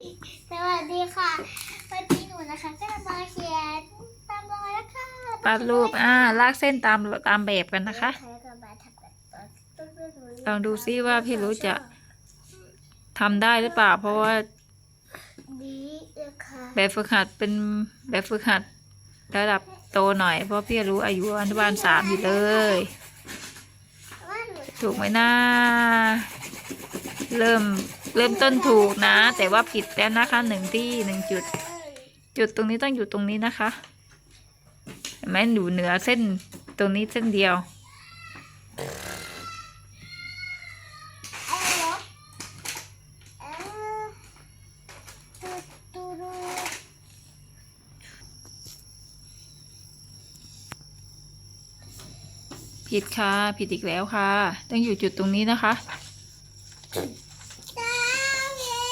สวัสดีค่ะ วันนี้หนูนะคะก็จะมาเขียนตามรอยแล้วค่ะวาดรูปอ่าลากเส้นตามตามแบบกันนะคะ ลองดูซิว่าพี่รู้จะทำได้หรือเปล่า เพราะว่าแบบฝึกหัดเป็นแบบฝึกหัดระดับโตหน่อย เพราะพี่รู้อายุอนุบาลสามอยู่เลย ถูกไหมนะ เริ่มเริ่มต้นถูกนะ แต่ว่าผิดแล้วนะคะหนึ่งที่หนึ่งจุด จุดตรงนี้ต้องอยู่ตรงนี้นะคะเห็นไหมอยู่เหนือเส้นตรงนี้เส้นเดียวผิดค่ะ ผิดอีกแล้วค่ะ ต้องอยู่จุดตรงนี้นะคะ ดาวเย้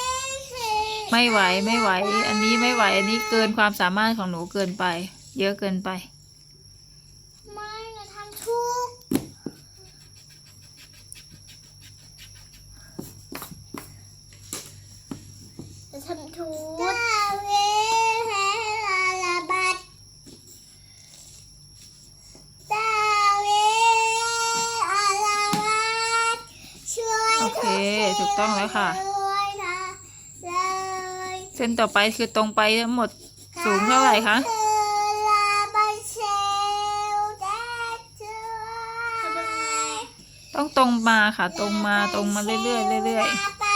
เฮ้ ไม่ไหวไม่ไหว อันนี้ไม่ไหว อันนี้เกินความสามารถของหนูเกินไป เยอะเกินไป ไม่หนูทำถูกหนูทำถูกดาวเย้เฮ้ลาลาบัดดาวเย้อาลาวัดช่วยโอเค ถูกต้องแล้วค่ะด้วยนะเลย เส้นต่อไปคือตรงไปทั้งหมดสูงเท่าไหร่คะต้องตรงมาค่ะ ตรงมาตรงมาเรื่อยๆเรื่อย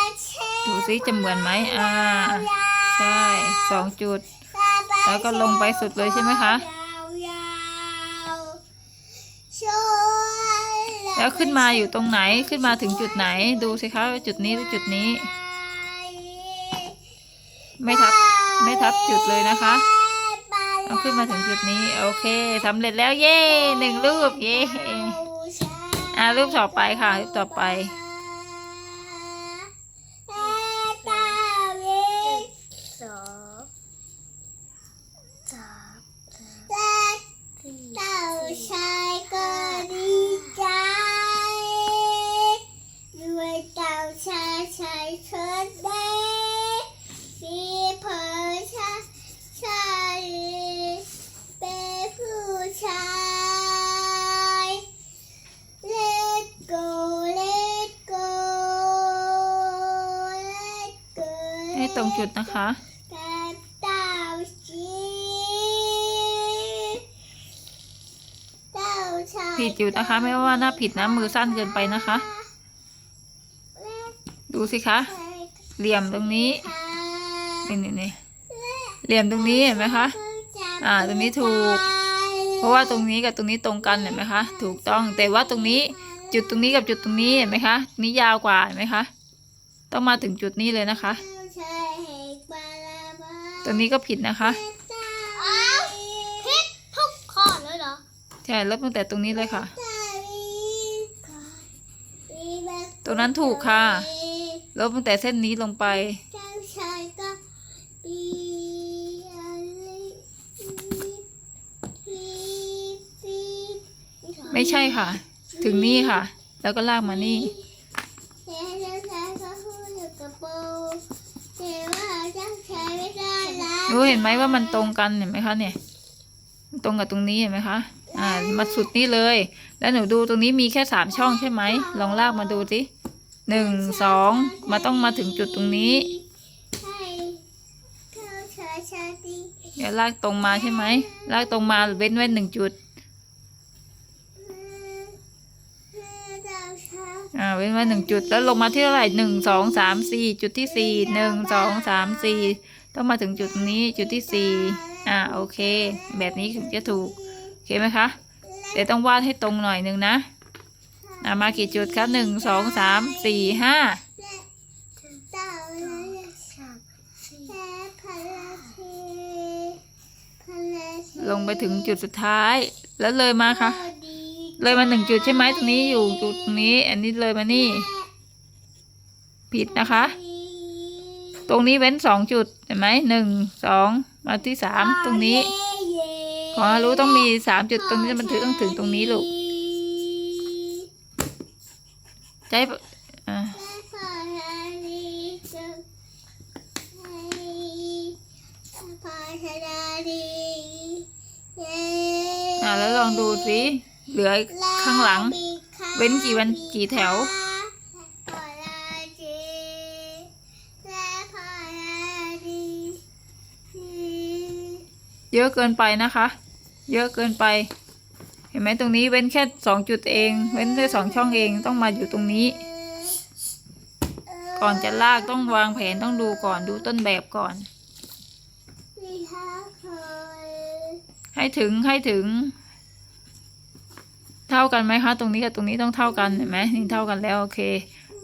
ๆดูซิจะเหมือนไหมอ่าใช่สองจุด แล้วก็ลงไปสุดเลยใช่ไหมคะแล้วขึ้นมาอยู่ตรงไหนขึ้นมาถึงจุดไหนดูสิคะจุดนี้หรือจุดนี้ ไม่ทับไม่ทับจุดเลยนะคะ เอาขึ้นมาถึงจุดนี้ โอเคสำเร็จแล้วเย่หนึ่งรูปเย่อ่ารูปต่อไปค่ะรูปต่อไป สองสามเต่าชายก็ดีใจด้วยเต่าชายชายเชิดได้สีเผยชาชายเป็นผู้ชาย Let go let go let go ให้ตรงจุดนะคะกระเต่าชีเต่าชายผิดอยู่นะคะ ไม่ว่าหน้าผิดนะมือสั้นเกินไปนะคะ ดูสิคะ เหลี่ยมตรงนี้นี่นี่นี่เหลี่ยมตรงนี้เห็นไหมคะอ่าตรงนี้ถูก เพราะว่าตรงนี้กับตรงนี้ตรงกันเห็นไหมคะ ถูกต้องแต่ว่าตรงนี้จุดตรงนี้กับจุดตรงนี้เห็นไหมคะนี่ยาวกว่าเห็นไหมคะ ต้องมาถึงจุดนี้เลยนะคะ ตรงนี้ก็ผิดนะคะ อ้าวผิดทุกข้อเลยเหรอใช่ลบตั้งแต่ตรงนี้เลยค่ะ ตรงนั้นถูกค่ะลบตั้งแต่เส้นนี้ลงไปเจ้าชายก็ปีอะไรปีปีไม่ใช่ค่ะ ถึงนี่ค่ะ แล้วก็ลากมานี่ รู้เห็นไหมว่ามันตรงกันเห็นไหมคะเนี่ย ตรงกับตรงนี้เห็นไหมคะ อ่า มาสุดนี่เลย แล้วหนูดูตรงนี้มีแค่สามช่องใช่ไหม ลองลากมาดูสิหนึ่งสองมาต้องมาถึงจุดตรงนี้เจ้าชายชาติเดี๋ยวลากตรงมาใช่ไหมลากตรงมาเว้นไว้หนึ่งจุด อ่าเว้นไว้หนึ่งจุดแล้วลงมาที่เท่าไหร่หนึ่งสองสามสี่จุดที่สี่หนึ่งสองสามสี่ ต้องมาถึงจุดนี้จุดที่สี่อ่าโอเค แบบนี้ถึงจะถูกโอเคไหมคะเดี๋ยวต้องวาดให้ตรงหน่อยหนึ่งนะอ่ามากี่จุดคะหนึ่งสองสามสี่ห้าละสับและพลาเทพลาเทลงไปถึงจุดสุดท้าย แล้วเลยมาค่ะ เลยมาหนึ่งจุดใช่ไหมตรงนี้อยู่จุดนี้ อันนี้เลยมานี่ ผิดนะคะ ตรงนี้เว้นสองจุดเห็นไหมหนึ่งสองมาที่สามตรงนี้ ขอรู้ต้องมีสามจุดตรงนี้มันถึงต้องถึงตรงนี้ลูกใจอ่าพลาเทชนะดีเย้อ่าแล้วลองดูสิเหลือข้างหลัง เว้นกี่วันกี่แถว พอลาจีและพอลาดี เยอะเกินไปนะคะ เยอะเกินไป เห็นไหมตรงนี้เว้นแค่สองจุดเอง เว้นแค่สองช่องเองต้องมาอยู่ตรงนี้ ก่อนจะลากต้องวางแผนต้องดูก่อนดูต้นแบบก่อน ให้ถึงให้ถึง เท่ากันไหมคะ ตรงนี้กับตรงนี้ต้องเท่ากันเห็นไหมนี่เท่ากันแล้วโอเค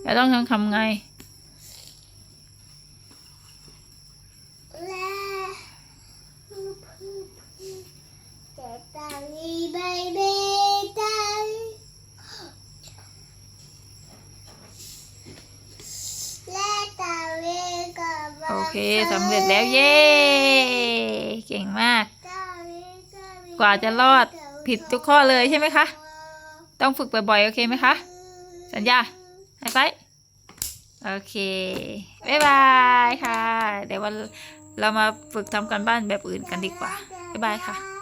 แล้วต้องทำไง และผู้ผู้ผู้แต่ตาลีใบเบตันและตาเวกับ โอเคสำเร็จแล้วเย้ เก่งมาก กว่าจะรอดผิดทุกข้อเลยใช่ไหมคะ ต้องฝึกบ่อยๆ โอเคไหมคะ สัญญาไฮไฟโอเคบ๊ายบายค่ะ เดี๋ยววันเรามาฝึกทำกันบ้านแบบอื่นกันดีกว่าบ๊ายบายค่ะ